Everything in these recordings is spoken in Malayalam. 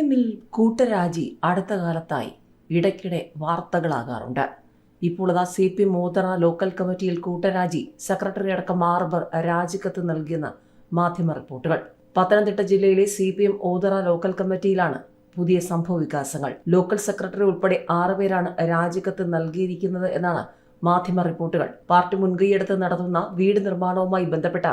എമ്മിൽ കൂട്ടരാജി അടുത്ത കാലത്തായി ഇടയ്ക്കിടെ വാർത്തകളാകാറുണ്ട്. ഇപ്പോൾ അതാ സി പി മോത്തറ ലോക്കൽ കമ്മിറ്റിയിൽ കൂട്ടരാജി സെക്രട്ടറി അടക്കം മാർബർ രാജിക്കത്ത് നൽകിയെന്ന് മാധ്യമ റിപ്പോർട്ടുകൾ. പത്തനംതിട്ട ജില്ലയിലെ C P M Othara local കമ്മിറ്റിയിലാണ് പുതിയ സംഭവ വികാസങ്ങൾ. ലോക്കൽ സെക്രട്ടറി ഉൾപ്പെടെ ആറുപേരാണ് രാജിക്കത്ത് നൽകിയിരിക്കുന്നത് എന്നാണ് മാധ്യമ റിപ്പോർട്ടുകൾ. പാർട്ടി മുൻകൈയെടുത്ത് നടത്തുന്ന വീട് നിർമ്മാണവുമായി ബന്ധപ്പെട്ട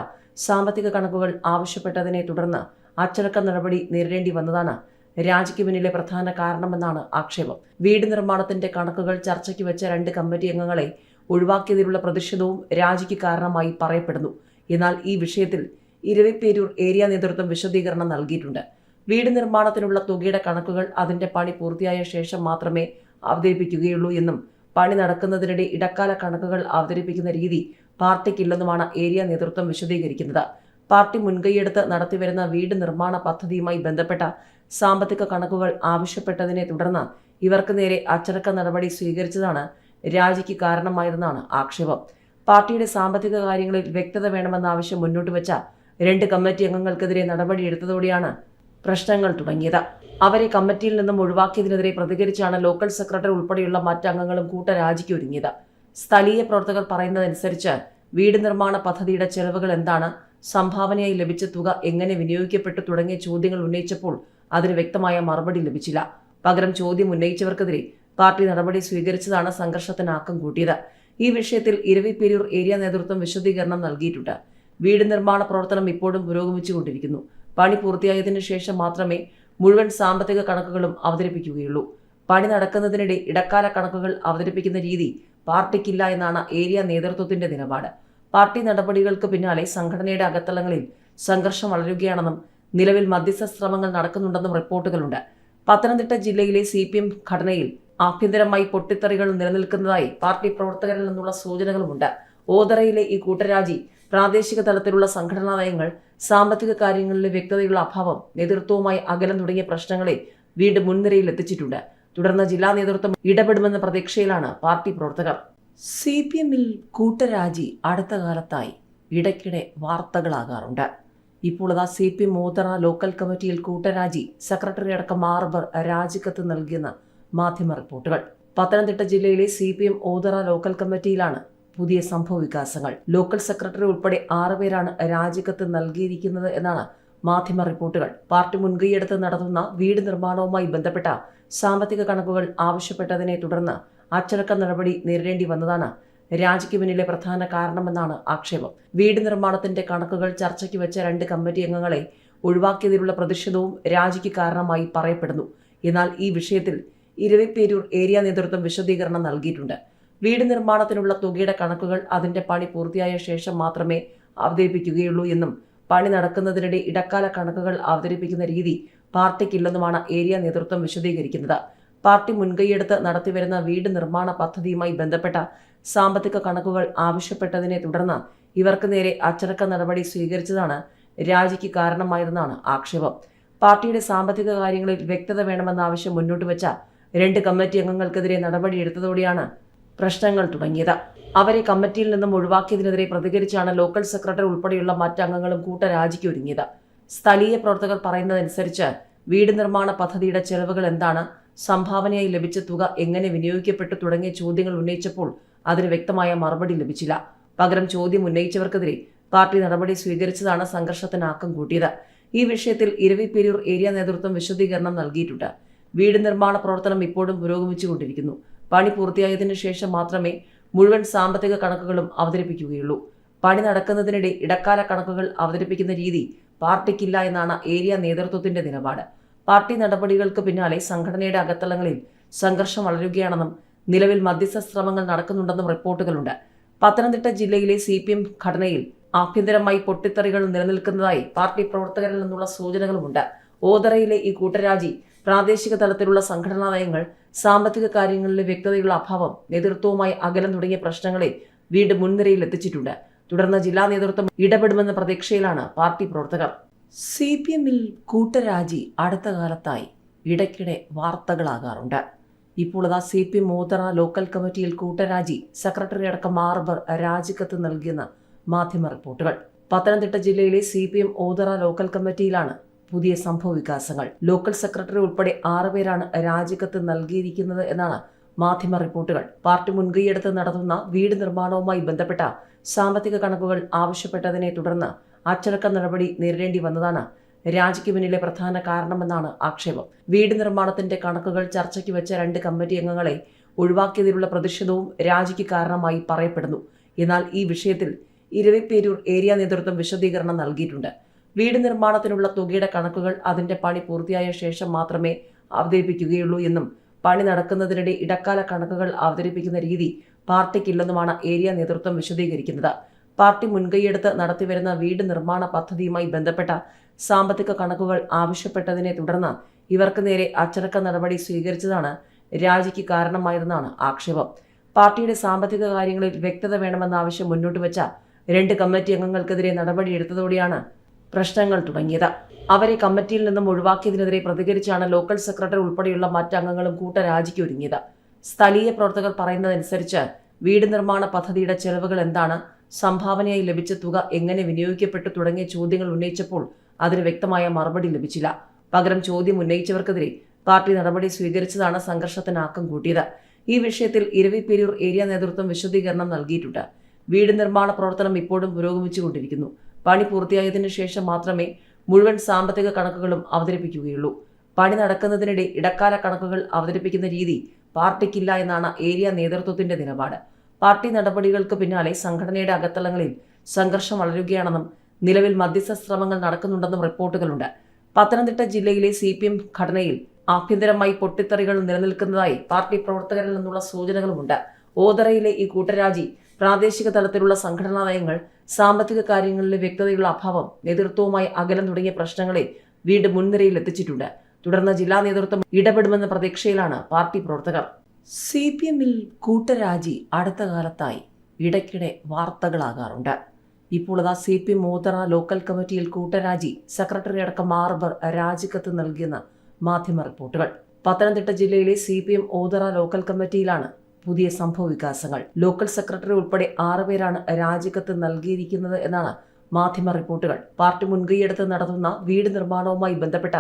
സാമ്പത്തിക കണക്കുകൾ ആവശ്യപ്പെട്ടതിനെ തുടർന്ന് അച്ചടക്ക നടപടി നേരിടേണ്ടി വന്നതാണ് രാജിക്ക് പിന്നിലെ പ്രധാന കാരണമെന്നാണ് ആക്ഷേപം. വീട് നിർമ്മാണത്തിന്റെ കണക്കുകൾ ചർച്ചയ്ക്ക് വെച്ച രണ്ട് കമ്മിറ്റി അംഗങ്ങളെ ഒഴിവാക്കിയതിലുള്ള പ്രതിഷേധവും രാജിക്ക് കാരണമായി പറയപ്പെടുന്നു. എന്നാൽ ഈ വിഷയത്തിൽ ഇരവിപ്പേരൂർ ഏരിയ നേതൃത്വം വിശദീകരണം നൽകിയിട്ടുണ്ട്. വീട് നിർമ്മാണത്തിനുള്ള തുകയുടെ കണക്കുകൾ അതിന്റെ പണി പൂർത്തിയായ ശേഷം മാത്രമേ അവതരിപ്പിക്കുകയുള്ളൂ എന്നും പണി നടക്കുന്നതിനിടെ ഇടക്കാല കണക്കുകൾ അവതരിപ്പിക്കുന്ന രീതി പാർട്ടിക്കില്ലെന്നുമാണ് ഏരിയ നേതൃത്വം വിശദീകരിക്കുന്നത്. പാർട്ടി മുൻകൈയെടുത്ത് നടത്തിവരുന്ന വീട് നിർമ്മാണ പദ്ധതിയുമായി ബന്ധപ്പെട്ട സാമ്പത്തിക കണക്കുകൾ ആവശ്യപ്പെട്ടതിനെ തുടർന്ന് ഇവർക്ക് നേരെ അച്ചടക്ക നടപടി സ്വീകരിച്ചതാണ് രാജിക്ക് കാരണമായതെന്നാണ് ആക്ഷേപം. പാർട്ടിയുടെ സാമ്പത്തിക കാര്യങ്ങളിൽ വ്യക്തത വേണമെന്ന ആവശ്യം മുന്നോട്ട് വെച്ച രണ്ട് കമ്മിറ്റി അംഗങ്ങൾക്കെതിരെ നടപടിയെടുത്തതോടെയാണ് പ്രശ്നങ്ങൾ തുടങ്ങിയത്. അവരെ കമ്മിറ്റിയിൽ നിന്നും ഒഴിവാക്കിയതിനെതിരെ പ്രതികരിച്ചാണ് ലോക്കൽ സെക്രട്ടറി ഉൾപ്പെടെയുള്ള മറ്റ് അംഗങ്ങളും കൂട്ടരാജിക്ക് ഒരുങ്ങിയത്. സ്ഥലീയ പ്രവർത്തകർ പറയുന്നതനുസരിച്ച് വീട് നിർമ്മാണ പദ്ധതിയുടെ ചെലവുകൾ എന്താണ്? സംഭാവനയായി ലഭിച്ച തുക എങ്ങനെ വിനിയോഗിക്കപ്പെട്ടു തുടങ്ങിയ ചോദ്യങ്ങൾ ഉന്നയിച്ചപ്പോൾ അതിന് വ്യക്തമായ മറുപടി ലഭിച്ചില്ല. പകരം ചോദ്യം ഉന്നയിച്ചവർക്കെതിരെ പാർട്ടി നടപടി സ്വീകരിച്ചതാണ് സംഘർഷത്തിന് ആക്കം കൂട്ടിയത്. ഈ വിഷയത്തിൽ ഇരവിപ്പേരൂർ ഏരിയ നേതൃത്വം വിശദീകരണം നൽകിയിട്ടുണ്ട്. വീട് നിർമ്മാണ പ്രവർത്തനം ഇപ്പോഴും പുരോഗമിച്ചുകൊണ്ടിരിക്കുന്നു. പണി പൂർത്തിയായതിനു ശേഷം മാത്രമേ മുഴുവൻ സാമ്പത്തിക കണക്കുകളും അവതരിപ്പിക്കുകയുള്ളൂ. പണി നടക്കുന്നതിനിടെ ഇടക്കാല കണക്കുകൾ അവതരിപ്പിക്കുന്ന രീതി പാർട്ടിക്കില്ല എന്നാണ് ഏരിയ നേതൃത്വത്തിന്റെ നിലപാട്. പാർട്ടി നടപടികൾക്ക് പിന്നാലെ സംഘടനയുടെ അകത്തളങ്ങളിൽ സംഘർഷം വളരുകയാണെന്നും നിലവിൽ മധ്യസ്ഥ ശ്രമങ്ങൾ നടക്കുന്നുണ്ടെന്നും റിപ്പോർട്ടുകളുണ്ട്. പത്തനംതിട്ട ജില്ലയിലെ സി പി എം ഘടനയിൽ ആഭ്യന്തരമായി പൊട്ടിത്തെറികൾ നിലനിൽക്കുന്നതായി പാർട്ടി പ്രവർത്തകരിൽ നിന്നുള്ള സൂചനകളുമുണ്ട്. ഓതറയിലെ ഈ കൂട്ടരാജി പ്രാദേശിക തലത്തിലുള്ള സംഘടനാ നയങ്ങൾ സാമ്പത്തിക കാര്യങ്ങളിലെ വ്യക്തതയുള്ള അഭാവം നേതൃത്വവുമായി അകലം തുടങ്ങിയ പ്രശ്നങ്ങളെ വീണ്ടും മുൻനിരയിൽ എത്തിച്ചിട്ടുണ്ട്. തുടർന്ന് ജില്ലാ നേതൃത്വം ഇടപെടുമെന്ന പ്രതീക്ഷയിലാണ് പാർട്ടി പ്രവർത്തകർ. സി പി എമ്മിൽ കൂട്ടരാജി അടുത്ത കാലത്തായി ഇടയ്ക്കിടെ വാർത്തകളാകാറുണ്ട്. ഇപ്പോൾ അതാ സി പി എം ലോക്കൽ കമ്മിറ്റിയിൽ കൂട്ടരാജി സെക്രട്ടറി അടക്കം മാർബർ രാജിക്കത്ത് നൽകിയെന്ന് മാധ്യമ റിപ്പോർട്ടുകൾ. പത്തനംതിട്ട ജില്ലയിലെ C P M Othara local കമ്മിറ്റിയിലാണ് പുതിയ സംഭവ വികാസങ്ങൾ. ലോക്കൽ സെക്രട്ടറി ഉൾപ്പെടെ ആറുപേരാണ് രാജിക്കത്ത് നൽകിയിരിക്കുന്നത് എന്നാണ് മാധ്യമ റിപ്പോർട്ടുകൾ. പാർട്ടി മുൻകൈയെടുത്ത് നടത്തുന്ന വീട് നിർമ്മാണവുമായി ബന്ധപ്പെട്ട സാമ്പത്തിക കണക്കുകൾ ആവശ്യപ്പെട്ടതിനെ തുടർന്ന് അച്ചടക്ക നടപടി നേരിടേണ്ടി വന്നതാണ്. രാജിക്ക് പിന്നിലെ പ്രധാന കാരണമെന്നാണ് ആക്ഷേപം. വീട് നിർമ്മാണത്തിന്റെ കണക്കുകൾ ചർച്ചയ്ക്ക് വെച്ച രണ്ട് കമ്മിറ്റി അംഗങ്ങളെ ഒഴിവാക്കിയതിലുള്ള പ്രതിഷേധവും രാജിക്ക് കാരണമായി പറയപ്പെടുന്നു. എന്നാൽ ഈ വിഷയത്തിൽ ഇരവിപ്പേരൂർ ഏരിയ നേതൃത്വം വിശദീകരണം നൽകിയിട്ടുണ്ട്. വീട് നിർമ്മാണത്തിനുള്ള തുകയുടെ കണക്കുകൾ അതിന്റെ പണി പൂർത്തിയായ ശേഷം മാത്രമേ അവതരിപ്പിക്കുകയുള്ളൂ എന്നും പണി നടക്കുന്നതിനിടെ ഇടക്കാല കണക്കുകൾ അവതരിപ്പിക്കുന്ന രീതി പാർട്ടിക്കില്ലെന്നുമാണ് ഏരിയ നേതൃത്വം വിശദീകരിക്കുന്നത്. പാർട്ടി മുൻകൈയെടുത്ത് നടത്തിവരുന്ന വീട് നിർമ്മാണ പദ്ധതിയുമായി ബന്ധപ്പെട്ട സാമ്പത്തിക കണക്കുകൾ ആവശ്യപ്പെട്ടതിനെ തുടർന്ന് ഇവർക്ക് നേരെ അച്ചടക്ക നടപടി സ്വീകരിച്ചതാണ് രാജിക്ക് കാരണമായതെന്നാണ് ആക്ഷേപം. പാർട്ടിയുടെ സാമ്പത്തിക കാര്യങ്ങളിൽ വ്യക്തത വേണമെന്ന ആവശ്യം മുന്നോട്ട് വെച്ച രണ്ട് കമ്മിറ്റി അംഗങ്ങൾക്കെതിരെ നടപടിയെടുത്തതോടെയാണ് പ്രശ്നങ്ങൾ തുടങ്ങിയത്. അവരെ കമ്മിറ്റിയിൽ നിന്നും ഒഴിവാക്കിയതിനെതിരെ പ്രതികരിച്ചാണ് ലോക്കൽ സെക്രട്ടറി ഉൾപ്പെടെയുള്ള മറ്റ് അംഗങ്ങളും കൂട്ടരാജിക്ക് ഒരുങ്ങിയത്. സ്ഥലീയ പ്രവർത്തകർ പറയുന്നതനുസരിച്ച് വീട് നിർമ്മാണ പദ്ധതിയുടെ ചെലവുകൾ എന്താണ്? സംഭാവനയായി ലഭിച്ച തുക എങ്ങനെ വിനിയോഗിക്കപ്പെട്ടു തുടങ്ങിയ ചോദ്യങ്ങൾ ഉന്നയിച്ചപ്പോൾ അതിന് വ്യക്തമായ മറുപടി ലഭിച്ചില്ല. പകരം ചോദ്യം ഉന്നയിച്ചവർക്കെതിരെ പാർട്ടി നടപടി സ്വീകരിച്ചതാണ് സംഘർഷത്തിന് ആക്കം കൂട്ടിയത്. ഈ വിഷയത്തിൽ ഇരവിപ്പേരൂർ ഏരിയ നേതൃത്വം വിശദീകരണം നൽകിയിട്ടുണ്ട്. വീട് നിർമ്മാണ പ്രവർത്തനം ഇപ്പോഴും പുരോഗമിച്ചുകൊണ്ടിരിക്കുന്നു. പണി പൂർത്തിയായതിനു ശേഷം മാത്രമേ മുഴുവൻ സാമ്പത്തിക കണക്കുകളും അവതരിപ്പിക്കുകയുള്ളൂ. പണി നടക്കുന്നതിനിടെ ഇടക്കാല കണക്കുകൾ അവതരിപ്പിക്കുന്ന രീതി പാർട്ടിക്കില്ല എന്നാണ് ഏരിയ നേതൃത്വത്തിന്റെ നിലപാട്. പാർട്ടി നടപടികൾക്ക് പിന്നാലെ സംഘടനയുടെ അകത്തളങ്ങളിൽ സംഘർഷം വളരുകയാണെന്നും നിലവിൽ മധ്യസ്ഥ ശ്രമങ്ങൾ നടക്കുന്നുണ്ടെന്നും റിപ്പോർട്ടുകളുണ്ട്. പത്തനംതിട്ട ജില്ലയിലെ സി പി എം ഘടനയിൽ ആഭ്യന്തരമായി പൊട്ടിത്തെറികൾ നിലനിൽക്കുന്നതായി പാർട്ടി പ്രവർത്തകരിൽ നിന്നുള്ള സൂചനകളുമുണ്ട്. ഓതറയിലെ ഈ കൂട്ടരാജി പ്രാദേശിക തലത്തിലുള്ള സംഘടനാ നയങ്ങൾ സാമ്പത്തിക കാര്യങ്ങളിലെ വ്യക്തതയുള്ള അഭാവം നേതൃത്വവുമായി അകലം തുടങ്ങിയ പ്രശ്നങ്ങളെ വീണ്ടും മുൻനിരയിൽ എത്തിച്ചിട്ടുണ്ട്. തുടർന്ന് ജില്ലാ നേതൃത്വം ഇടപെടുമെന്ന പ്രതീക്ഷയിലാണ് പാർട്ടി പ്രവർത്തകർ. സി പി എമ്മിൽ കൂട്ടരാജി അടുത്ത കാലത്തായി ഇടയ്ക്കിടെ വാർത്തകളാകാറുണ്ട്. ഇപ്പോൾ അതാ C P M Mothara local കമ്മിറ്റിയിൽ കൂട്ടരാജി സെക്രട്ടറി അടക്കം മാർബർ രാജിക്കത്ത് നൽകിയെന്ന് മാധ്യമ റിപ്പോർട്ടുകൾ. പത്തനംതിട്ട ജില്ലയിലെ C P M Othara local കമ്മിറ്റിയിലാണ് പുതിയ സംഭവ വികാസങ്ങൾ. ലോക്കൽ സെക്രട്ടറി ഉൾപ്പെടെ ആറുപേരാണ് രാജിക്കത്ത് നൽകിയിരിക്കുന്നത് എന്നാണ് മാധ്യമ റിപ്പോർട്ടുകൾ. പാർട്ടി മുൻകൈയെടുത്ത് നടത്തുന്ന വീട് നിർമ്മാണവുമായി ബന്ധപ്പെട്ട സാമ്പത്തിക കണക്കുകൾ ആവശ്യപ്പെട്ടതിനെ തുടർന്ന് അച്ചടക്ക നടപടി നേരിടേണ്ടി വന്നതാണ്. രാജിക്ക് പിന്നിലെ പ്രധാന കാരണമെന്നാണ് ആക്ഷേപം. വീട് നിർമ്മാണത്തിന്റെ കണക്കുകൾ ചർച്ചയ്ക്ക് വെച്ച രണ്ട് കമ്മിറ്റി അംഗങ്ങളെ ഒഴിവാക്കിയതിലുള്ള പ്രതിഷേധവും രാജിക്ക് കാരണമായി പറയപ്പെടുന്നു. എന്നാൽ ഈ വിഷയത്തിൽ ഇരവിപ്പേരൂർ ഏരിയ നേതൃത്വം വിശദീകരണം നൽകിയിട്ടുണ്ട്. വീട് നിർമ്മാണത്തിനുള്ള തുകയുടെ കണക്കുകൾ അതിന്റെ പണി പൂർത്തിയായ ശേഷം മാത്രമേ അവതരിപ്പിക്കുകയുള്ളൂ എന്നും പണി നടക്കുന്നതിനിടെ ഇടക്കാല കണക്കുകൾ അവതരിപ്പിക്കുന്ന രീതി പാർട്ടിക്കില്ലെന്നുമാണ് ഏരിയ നേതൃത്വം വിശദീകരിക്കുന്നത്. പാർട്ടി മുൻകൈയെടുത്ത് നടത്തിവരുന്ന വീട് നിർമ്മാണ പദ്ധതിയുമായി ബന്ധപ്പെട്ട സാമ്പത്തിക കണക്കുകൾ ആവശ്യപ്പെട്ടതിനെ തുടർന്ന് ഇവർക്ക് നേരെ അച്ചടക്ക നടപടി സ്വീകരിച്ചതാണ് രാജിക്ക് കാരണമായതെന്നാണ് ആക്ഷേപം. പാർട്ടിയുടെ സാമ്പത്തിക കാര്യങ്ങളിൽ വ്യക്തത വേണമെന്ന ആവശ്യം മുന്നോട്ട് വെച്ച രണ്ട് കമ്മിറ്റി അംഗങ്ങൾക്കെതിരെ നടപടിയെടുത്തതോടെയാണ് പ്രശ്നങ്ങൾ തുടങ്ങിയത്. അവരെ കമ്മിറ്റിയിൽ നിന്നും ഒഴിവാക്കിയതിനെതിരെ പ്രതികരിച്ചാണ് ലോക്കൽ സെക്രട്ടറി ഉൾപ്പെടെയുള്ള മറ്റംഗങ്ങളും കൂട്ടരാജിക്ക് ഒരുങ്ങിയത്. സ്ഥലീയ പ്രവർത്തകർ പറയുന്നതനുസരിച്ച് വീട് നിർമ്മാണ പദ്ധതിയുടെ ചെലവുകൾ എന്താണ്? സംഭാവനയായി ലഭിച്ച തുക എങ്ങനെ വിനിയോഗിക്കപ്പെട്ടു തുടങ്ങിയ ചോദ്യങ്ങൾ ഉന്നയിച്ചപ്പോൾ അതിന് വ്യക്തമായ മറുപടി ലഭിച്ചില്ല. പകരം ചോദ്യം ഉന്നയിച്ചവർക്കെതിരെ പാർട്ടി നടപടി സ്വീകരിച്ചതാണ് സംഘർഷത്തിന് ആക്കം കൂട്ടിയത്. ഈ വിഷയത്തിൽ ഇരവിപ്പേരൂർ ഏരിയ നേതൃത്വം വിശദീകരണം നൽകിയിട്ടുണ്ട്. വീട് നിർമ്മാണ പ്രവർത്തനം ഇപ്പോഴും പുരോഗമിച്ചുകൊണ്ടിരിക്കുന്നു. പണി പൂർത്തിയായതിനു ശേഷം മാത്രമേ മുഴുവൻ സാമ്പത്തിക കണക്കുകളും അവതരിപ്പിക്കുകയുള്ളൂ. പണി നടക്കുന്നതിനിടെ ഇടക്കാല കണക്കുകൾ അവതരിപ്പിക്കുന്ന രീതി പാർട്ടിക്കില്ല എന്നാണ് ഏരിയ നേതൃത്വത്തിന്റെ നിലപാട്. പാർട്ടി നടപടികൾക്ക് പിന്നാലെ സംഘടനയുടെ അകത്തളങ്ങളിൽ സംഘർഷം വളരുകയാണെന്നും നിലവിൽ മധ്യസ്ഥ ശ്രമങ്ങൾ നടക്കുന്നുണ്ടെന്നും റിപ്പോർട്ടുകളുണ്ട്. പത്തനംതിട്ട ജില്ലയിലെ സി പി എം ഘടനയിൽ ആഭ്യന്തരമായി പൊട്ടിത്തെറികൾ നിലനിൽക്കുന്നതായി പാർട്ടി പ്രവർത്തകരിൽ നിന്നുള്ള സൂചനകളുമുണ്ട്. ഓതറയിലെ ഈ കൂട്ടരാജി പ്രാദേശിക തലത്തിലുള്ള സംഘടനാ നയങ്ങൾ സാമ്പത്തിക കാര്യങ്ങളിലെ വ്യക്തതയുള്ള അഭാവം നേതൃത്വവുമായി അകലം തുടങ്ങിയ പ്രശ്നങ്ങളെ വീണ്ടും മുൻനിരയിൽ എത്തിച്ചിട്ടുണ്ട്. തുടർന്ന് ജില്ലാ നേതൃത്വം ഇടപെടുമെന്ന പ്രതീക്ഷയിലാണ് പാർട്ടി പ്രവർത്തകർ. സി പി എമ്മിൽ കൂട്ടരാജി അടുത്ത കാലത്തായി ഇടയ്ക്കിടെ വാർത്തകളാകാറുണ്ട്. ഇപ്പോൾ അതാ C P M Moothara local കമ്മിറ്റിയിൽ കൂട്ടരാജി സെക്രട്ടറി അടക്കം ആർബർ രാജിക്കത്ത് നൽകിയെന്ന് മാധ്യമ റിപ്പോർട്ടുകൾ. പത്തനംതിട്ട ജില്ലയിലെ C P M Othara local കമ്മിറ്റിയിലാണ് പുതിയ സംഭവ വികാസങ്ങൾ. ലോക്കൽ സെക്രട്ടറി ഉൾപ്പെടെ ആറുപേരാണ് രാജിക്കത്ത് നൽകിയിരിക്കുന്നത് എന്നാണ് മാധ്യമ റിപ്പോർട്ടുകൾ. പാർട്ടി മുൻകൈയെടുത്ത് നടത്തുന്ന വീട് നിർമ്മാണവുമായി ബന്ധപ്പെട്ട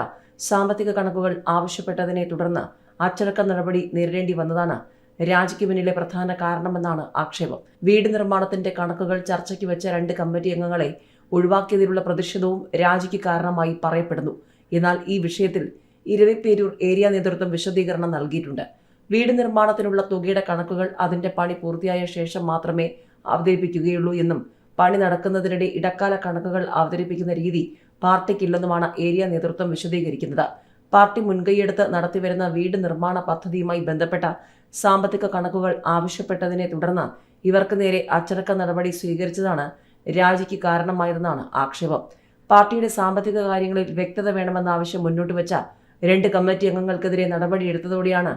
സാമ്പത്തിക കണക്കുകൾ ആവശ്യപ്പെട്ടതിനെ തുടർന്ന് അച്ചടക്ക നടപടി നേരിടേണ്ടി വന്നതാണ്. രാജിക്ക് പിന്നിലെ പ്രധാന കാരണമെന്നാണ് ആക്ഷേപം. വീട് നിർമ്മാണത്തിന്റെ കണക്കുകൾ ചർച്ചയ്ക്ക് വെച്ച രണ്ട് കമ്മിറ്റി അംഗങ്ങളെ ഒഴിവാക്കിയതിലുള്ള പ്രതിഷേധവും രാജിക്ക് കാരണമായി പറയപ്പെടുന്നു. എന്നാൽ ഈ വിഷയത്തിൽ ഇരവിപ്പേരൂർ ഏരിയ നേതൃത്വം വിശദീകരണം നൽകിയിട്ടുണ്ട്. വീട് നിർമ്മാണത്തിനുള്ള തുകയുടെ കണക്കുകൾ അതിന്റെ പണി പൂർത്തിയായ ശേഷം മാത്രമേ അവതരിപ്പിക്കുകയുള്ളൂ എന്നും പണി നടക്കുന്നതിനിടെ ഇടക്കാല കണക്കുകൾ അവതരിപ്പിക്കുന്ന രീതി പാർട്ടിക്കില്ലെന്നുമാണ് ഏരിയ നേതൃത്വം വിശദീകരിക്കുന്നത്. പാർട്ടി മുൻകൈയെടുത്ത് നടത്തിവരുന്ന വീട് നിർമ്മാണ പദ്ധതിയുമായി ബന്ധപ്പെട്ട സാമ്പത്തിക കണക്കുകൾ ആവശ്യപ്പെട്ടതിനെ തുടർന്ന് ഇവർക്ക് നേരെ അച്ചടക്ക നടപടി സ്വീകരിച്ചതാണ് രാജിക്ക് കാരണമായതെന്നാണ് ആക്ഷേപം. പാർട്ടിയുടെ സാമ്പത്തിക കാര്യങ്ങളിൽ വ്യക്തത വേണമെന്ന ആവശ്യം മുന്നോട്ട് വെച്ച രണ്ട് കമ്മിറ്റി അംഗങ്ങൾക്കെതിരെ നടപടിയെടുത്തതോടെയാണ്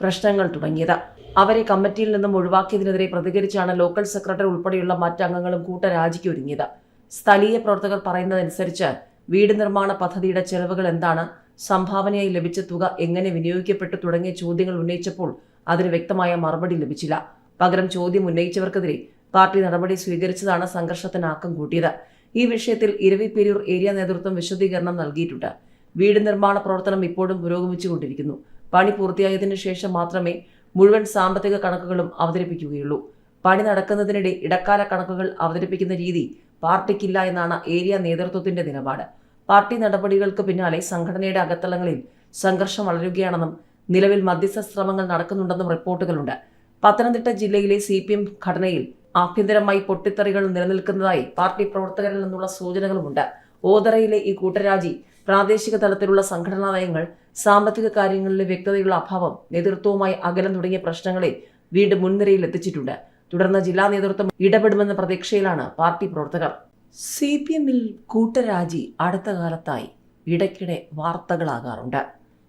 പ്രശ്നങ്ങൾ തുടങ്ങിയത്. അവരെ കമ്മിറ്റിയിൽ നിന്നും ഒഴിവാക്കിയതിനെതിരെ പ്രതികരിച്ചാണ് ലോക്കൽ സെക്രട്ടറി ഉൾപ്പെടെയുള്ള മറ്റംഗങ്ങളും കൂട്ടരാജിക്ക് ഒരുങ്ങിയത്. സ്ഥലീയ പ്രവർത്തകർ പറയുന്നതനുസരിച്ച് വീട് നിർമ്മാണ പദ്ധതിയുടെ ചെലവുകൾ എന്താണ്? സംഭാവനയായി ലഭിച്ച തുക എങ്ങനെ വിനിയോഗിക്കപ്പെട്ടു തുടങ്ങിയ ചോദ്യങ്ങൾ ഉന്നയിച്ചപ്പോൾ അതിന് വ്യക്തമായ മറുപടി ലഭിച്ചില്ല. പകരം ചോദ്യം ഉന്നയിച്ചവർക്കെതിരെ പാർട്ടി നടപടി സ്വീകരിച്ചതാണ് സംഘർഷത്തിന് ആക്കം കൂട്ടിയത്. ഈ വിഷയത്തിൽ ഇരവിപ്പേരൂർ ഏരിയ നേതൃത്വം വിശദീകരണം നൽകിയിട്ടുണ്ട്. വീട് നിർമ്മാണ പ്രവർത്തനം ഇപ്പോഴും പുരോഗമിച്ചുകൊണ്ടിരിക്കുന്നു. പണി പൂർത്തിയായതിനു ശേഷം മാത്രമേ മുഴുവൻ സാമ്പത്തിക കണക്കുകളും അവതരിപ്പിക്കുകയുള്ളൂ. പണി നടക്കുന്നതിനിടെ ഇടക്കാല കണക്കുകൾ അവതരിപ്പിക്കുന്ന രീതി പാർട്ടിക്കില്ല എന്നാണ് ഏരിയ നേതൃത്വത്തിന്റെ നിലപാട്. പാർട്ടി നടപടികൾക്ക് പിന്നാലെ സംഘടനയുടെ അകത്തളങ്ങളിൽ സംഘർഷം വളരുകയാണെന്നും നിലവിൽ മധ്യസ്ഥ ശ്രമങ്ങൾ നടക്കുന്നുണ്ടെന്നും റിപ്പോർട്ടുകളുണ്ട്. പത്തനംതിട്ട ജില്ലയിലെ സി പി എം ഘടനയിൽ ആഭ്യന്തരമായി പൊട്ടിത്തെറികൾ നിലനിൽക്കുന്നതായി പാർട്ടി പ്രവർത്തകരിൽ നിന്നുള്ള സൂചനകളുമുണ്ട്. ഓതറയിലെ ഈ കൂട്ടരാജി പ്രാദേശിക തലത്തിലുള്ള സംഘടനാ നയങ്ങൾ സാമ്പത്തിക കാര്യങ്ങളിലെ വ്യക്തതയുള്ള അഭാവം നേതൃത്വവുമായി അകലം തുടങ്ങിയ പ്രശ്നങ്ങളെ വീണ്ടും മുൻനിരയിൽ എത്തിച്ചിട്ടുണ്ട്. തുടർന്ന് ജില്ലാ നേതൃത്വം ഇടപെടുമെന്ന പ്രതീക്ഷയിലാണ് പാർട്ടി പ്രവർത്തകർ. സി പി എമ്മിൽ കൂട്ടരാജി അടുത്ത കാലത്തായി ഇടയ്ക്കിടെ വാർത്തകളാകാറുണ്ട്.